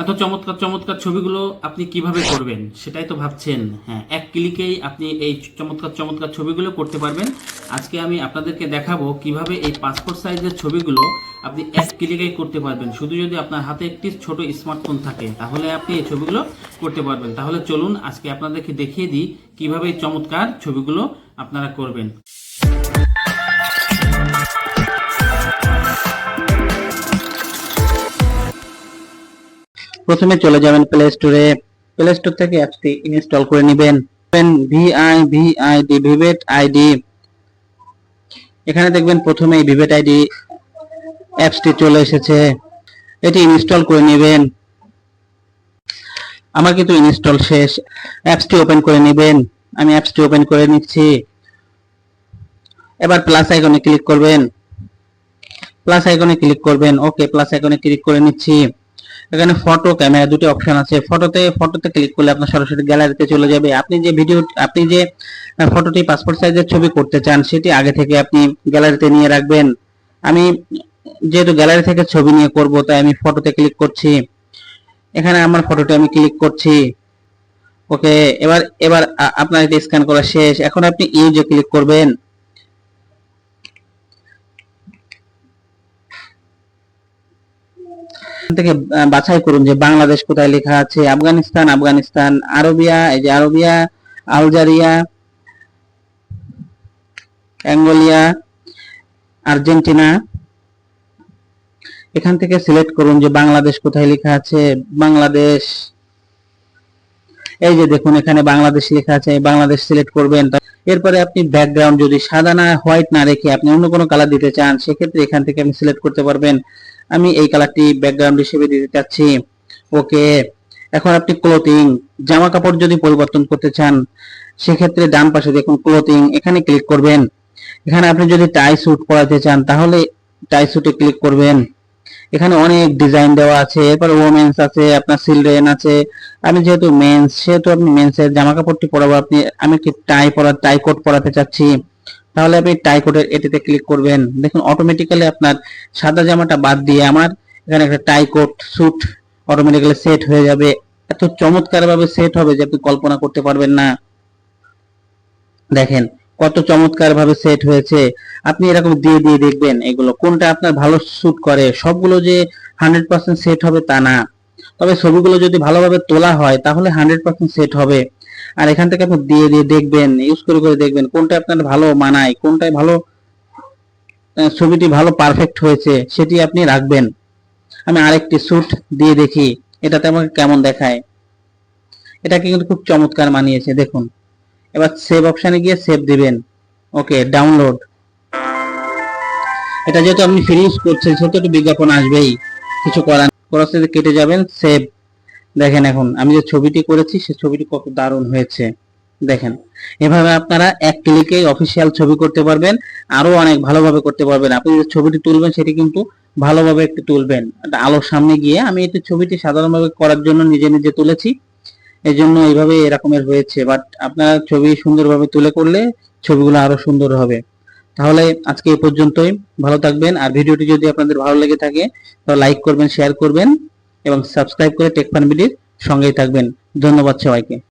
এত চমৎকার চমৎকার ছবিগুলো আপনি কীভাবে করবেন, সেটাই তো ভাবছেন। হ্যাঁ এক ক্লিকেই আপনি এই চমৎকার চমৎকার ছবিগুলো করতে পারবেন। আজকে আমি আপনাদেরকে দেখাবো কীভাবে এই পাসপোর্ট সাইজের ছবিগুলো আপনি এক ক্লিকেই করতে পারবেন। শুধু যদি আপনার হাতে একটি ছোট স্মার্টফোন থাকে, তাহলে আপনি এই ছবিগুলো করতে পারবেন। তাহলে চলুন আজকে আপনাদেরকে দেখিয়ে দিই কীভাবে এই চমৎকার ছবিগুলো আপনারা করবেন। প্রথমে চলে যাবেন প্লে স্টোরে প্লে স্টোর থেকে অ্যাপসটি ইনস্টল করে নেবেন। ভিআই ভিআইডি ভিভেট আইডি এখানে দেখবেন প্রথমে ভিভেট আইডি অ্যাপসটি চলে এসেছে। এটি ইনস্টল করে নেবেন। আমার কিন্তু ইনস্টল শেষ। অ্যাপসটি ওপেন করে নেবেন। আমি অ্যাপসটি ওপেন করে নিচ্ছি। এবার প্লাস আইকনে ক্লিক করবেন। প্লাস আইকনে ক্লিক করবেন। ওকে প্লাস আইকনে ক্লিক করে নিচ্ছি। এখানে ফটো ক্যামেরা দুটো অপশন আছে। ফটোতে ফটোতে ক্লিক করলে আপনার সরাসরি গ্যালারিতে চলে যাবে। আপনি যে ভিডিও আপনি যে ফটোটি পাসপোর্ট সাইজের ছবি করতে চান, সেটি আগে থেকে আপনি গ্যালারিতে নিয়ে রাখবেন। আমি যেহেতু গ্যালারি থেকে ছবি নিয়ে করব, তাই আমি ফটোতে ক্লিক করছি। এখানে আমার ফটোটি আমি ক্লিক করছি। ওকে, এবার এবার আপনার এটা স্ক্যান করা শেষ। এখন আপনি ইউজে ক্লিক করবেন। থেকে বাছাই করুন যে বাংলাদেশ কোথায় লেখা আছে, আফগানিস্তান আফগানিস্তান, আরবিয়া, এই যে আরবিয়া, আলজারিয়া, অ্যাঙ্গোলিয়া, আর্জেন্টিনা। এখান থেকে সিলেক্ট করুন যে বাংলাদেশ কোথায় লেখা আছে, বাংলাদেশ। এই যে দেখুন, এখানে বাংলাদেশ লেখা আছে বাংলাদেশ সিলেক্ট করবেন। এরপরে আপনি ব্যাকগ্রাউন্ড যদি সাদা না হোয়াইট না রেখে আপনি অন্য কোনো কালার দিতে চান, সেক্ষেত্রে এখান থেকে আপনি সিলেক্ট করতে পারবেন। আমি এই কালারটি ব্যাকগ্রাউন্ড হিসেবে দিতে চাচ্ছি। ওকে, এখন আপনি ক্লোথিং জামা কাপড় যদি পরিবর্তন করতে চান, সেক্ষেত্রে ডান পাশে দেখুন ক্লোথিং এখানে ক্লিক করবেন। এখানে আপনি যদি টাই স্যুট পরাতে চান, তাহলে টাই স্যুটে ক্লিক করবেন। এখানে অনেক ডিজাইন দেওয়া আছে, এরপর ওমেন্স আছে, আপনার চিলড্রেন আছে। আমি যেহেতু মেন্স সেহেতু আপনি মেন্সের জামা কাপড়টি পরাবো, আপনি, আমি কি টাই পরা টাই কোট পরাতে চাচ্ছি। তাহলে আপনি টাই কোটের এটিতে ক্লিক করবেন। দেখুন অটোমেটিক্যালি আপনার সাদা জামাটা বাদ দিয়ে আমার এখানে একটা tie coat suit automatically set হয়ে যাবে। এত চমৎকারভাবে সেট হবে যে আপনি কল্পনা করতে পারবেন না। দেখেন কত চমৎকার ভাবে সেট হয়েছে। আপনি এরকম দিয়ে দিয়ে দেখবেন এগুলো। কোনটা আপনার ভালো স্যুট করে? সবগুলো যে হান্ড্রেড পার্সেন্ট সেট হবে তা না। তবে ছবিগুলো যদি ভালোভাবে তোলা হয়, তাহলে হান্ড্রেড পার্সেন্ট সেট হবে। আর এখান থেকে আপনি দিয়ে দিয়ে দেখবেন ইউজ করে করে দেখবেন কোনটা আপনার ভালো মানায় কোনটায় ভালো ছবিটি ভালো পারফেক্ট হয়েছে, সেটি আপনি রাখবেন। আমি আরেকটি স্যুট দিয়ে দেখি। এটাতে আমাকে কেমন দেখায়? এটাকে কিন্তু খুব চমৎকার মানিয়েছে, দেখুন। এবার সেভ অপশনে গিয়ে সেভ দিবেন। ওকে ডাউনলোড এটা যেহেতু আপনি ফ্রি ইউজ করছেন, সেহেতু একটু বিজ্ঞাপন আসবেই। কিছু করার করার সাথে কেটে যাবেন সেভ দেখেন এখন, আমি যে ছবিটি করেছি, সে ছবিটি কত দারুণ হয়েছে। দেখেন, এভাবে আপনারা এক ক্লিকে অফিসিয়াল ছবি করতে পারবেন, আরও অনেক ভালোভাবে করতে পারবেন। আপনি যে ছবিটি তুলবেন, সেটি কিন্তু ভালোভাবে একটু তুলবেন। আলোর সামনে গিয়ে আমি এই ছবিটি সাধারণভাবে করার জন্য নিজে নিজে তুলেছি। এই জন্য এইভাবে এরকমের হয়েছে। বাট আপনারা ছবি সুন্দরভাবে তুলে করলে ছবিগুলো আরও সুন্দর হবে। তাহলে আজকে এ পর্যন্তই। ভালো থাকবেন। আর ভিডিওটি যদি আপনাদের ভালো লেগে থাকে, তাহলে লাইক করবেন, শেয়ার করবেন এবং সাবস্ক্রাইব করে টেকফান বিডির সঙ্গেই থাকবেন। ধন্যবাদ সবাইকে।